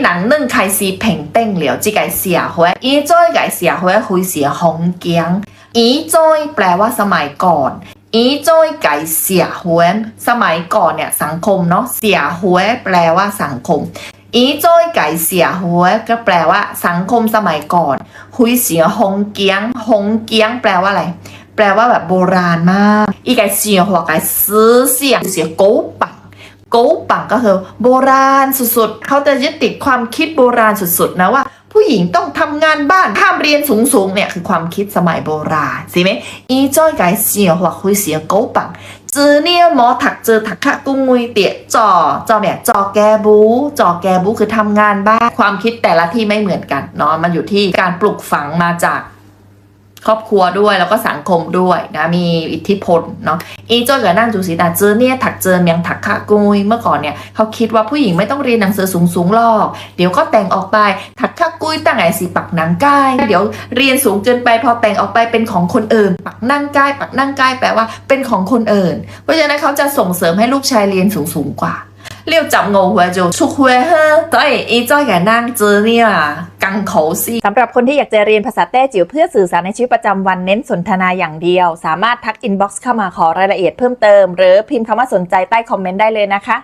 男人开始平定了这个社会，以在个社会开始红镜。以在แปลว่าสมัยก่อน อีจ้อยไก่เสียหวยสมัยก่อนเนี่ยสังคมเนาะเสียหวยแปลว่าสังคม อีจ้อยไก่เสียหวยก็แปลว่า สังคมสมัยก่อนหุยเสียหงเกียงหงเกียง แปลว่าอะไร แปลว่าแบบโบราณมาก อีไก่เสียหัวไก่ซื้อเสียงเสียโก้ปัง โก้ปังก็คือโบราณสุดๆ เขาจะยึดติดความคิดโบราณสุดๆ นะว่า ผู้หญิงต้องทำงานบ้านห้ามเรียนสูงๆ เนี่ยคือความคิดสมัยโบราณสิไหมอีจ้อยไก่เสียหัวคุยเสียโก้ปังจือเนี่ยหมอถักเจอถักขะกุ้งงุยเตี๋ยจอจอเนี่ยจอแกบูจอแกบูคือทำงานบ้านความคิดแต่ละที่ไม่เหมือนกันเนาะมันอยู่ที่การปลูกฝังมาจาก ครอบครัวด้วยแล้วก็สังคมด้วยนะมีอิทธิพลเนาะอีโจ้กับนั่นจูสีดาเจอเนี่ยถักเจอเมียงถักขะกุยเมื่อก่อนเนี่ยเขาคิดว่าผู้หญิงไม่ต้องเรียนหนังสือสูงสูงๆหรอก เดี๋ยวก็แต่งออกไปถักขะกุยตั้งไงสีปักนังก้ายเดี๋ยวเรียนสูงเกินไปพอแต่งออกไปเป็นของคนอื่น ปักนั่งก้ายปักนั่งก้ายแปลว่าเป็นของคนอื่น เพราะฉะนั้นเขาจะส่งเสริมให้ลูกชายเรียนสูงสูงๆกว่า เรียวจับงูหัว就出会呵，所以一再嘅นั่งเจอเนี่ยกังเขาซี สำหรับคนที่อยากจะเรียนภาษาแต้จิ๋วเพื่อสื่อสารในชีวิตประจำวันเน้นสนทนาอย่างเดียว สามารถทักอินบ็อกซ์เข้ามาขอรายละเอียดเพิ่มเติม หรือพิมพ์คำว่าสนใจใต้คอมเมนต์ได้เลยนะคะ